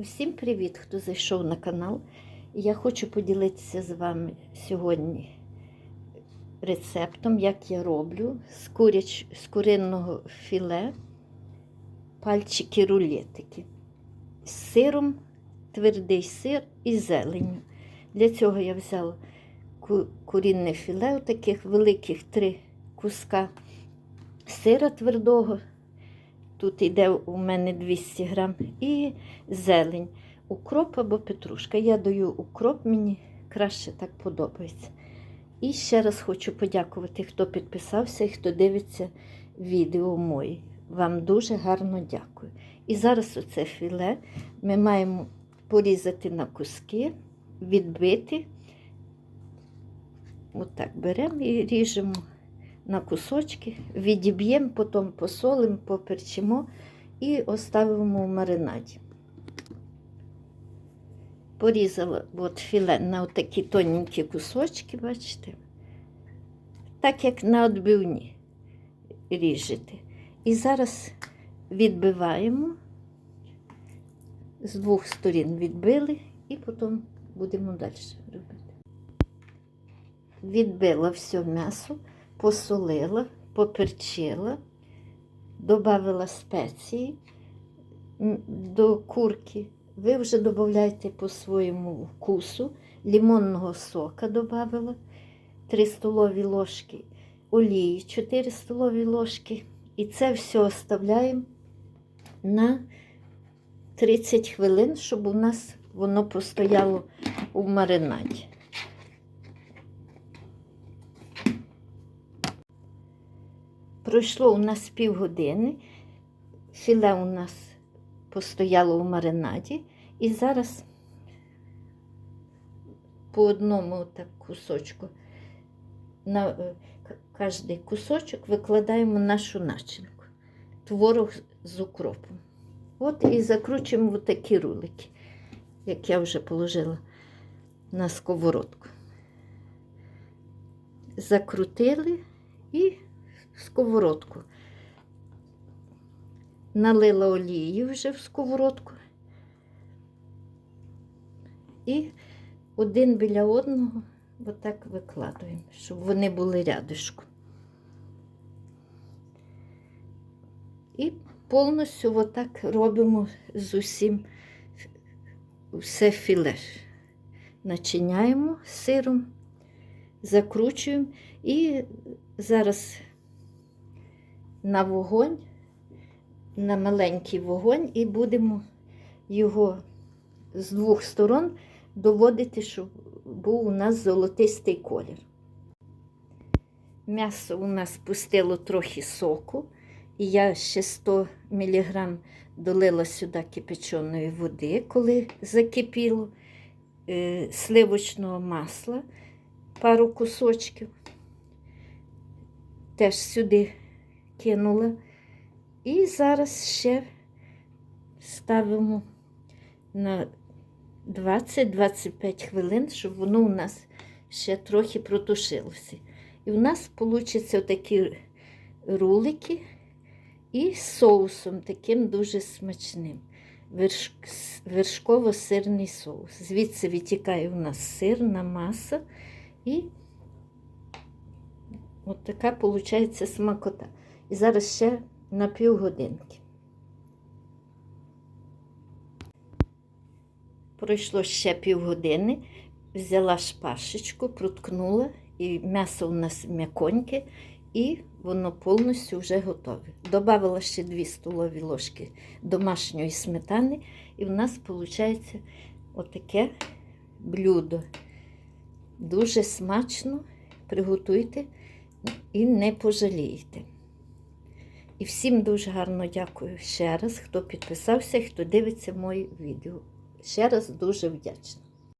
Усім привіт, хто зайшов на канал. Я хочу поділитися з вами сьогодні рецептом, як я роблю з, куряч, з куриного філе пальчики рулетики з сиром, твердий сир і зеленню. Для цього я взяла ку- курінне філе, таких великих три куска сира твердого. Тут йде у мене 200 грам і зелень, укроп або петрушка. Я даю укроп, мені краще так подобається. І ще раз хочу подякувати, хто підписався і хто дивиться відео мої. Вам дуже гарно дякую. І зараз оце філе ми маємо порізати на куски, відбити. Отак беремо і ріжемо на кусочки, відіб'ємо, потім посолимо, поперчимо і оставимо в маринаді. Порізала от філе на такі тоненькі кусочки, бачите? Так як на відбивні ріжете. І зараз відбиваємо, з двох сторін відбили і потім будемо далі робити. Відбила все м'ясо посолила, поперчила, додала спеції до курки. Ви вже додаєте по своєму вкусу, лимонного сока додала 3 столові ложки, олії 4 столові ложки. І це все оставляємо на 30 хвилин, щоб у нас воно постояло у маринаді. Пройшло у нас півгодини, філе у нас постояло у маринаді, і зараз по одному так кусочку на е, кожний кусочок викладаємо нашу начинку, творог з укропом. От і закручуємо в такі рулики, як я вже положила на сковородку. Закрутили і сковородку. Налила олії вже в сковородку. І один біля одного отак викладуємо, щоб вони були рядишком. І повністю отак робимо з усім все філе. Начиняємо сиром, закручуємо і зараз на вогонь, на маленький вогонь, і будемо його з двох сторон доводити, щоб був у нас золотистий колір. М'ясо у нас пустило трохи соку, і я ще 100 мг долила сюди кипяченої води, коли закипіло, е, сливочного масла, пару кусочків. Теж сюди кинула. І зараз ще ставимо на 20-25 хвилин, щоб воно у нас ще трохи протушилося. І у нас вийде такі рулики і соусом таким дуже смачним. Верш... Вершково-сирний соус. Звідси витікає у нас сирна маса і от така виходить смакота. І зараз ще на півгодинки. Пройшло ще півгодини, взяла шпашечку, проткнула, і м'ясо у нас м'яконьке, і воно повністю вже готове. Добавила ще 2 столові ложки домашньої сметани, і в нас виходить отаке блюдо. Дуже смачно приготуйте і не пожалієте. І всім дуже гарно дякую ще раз, хто підписався хто дивиться мої відео. Ще раз дуже вдячна.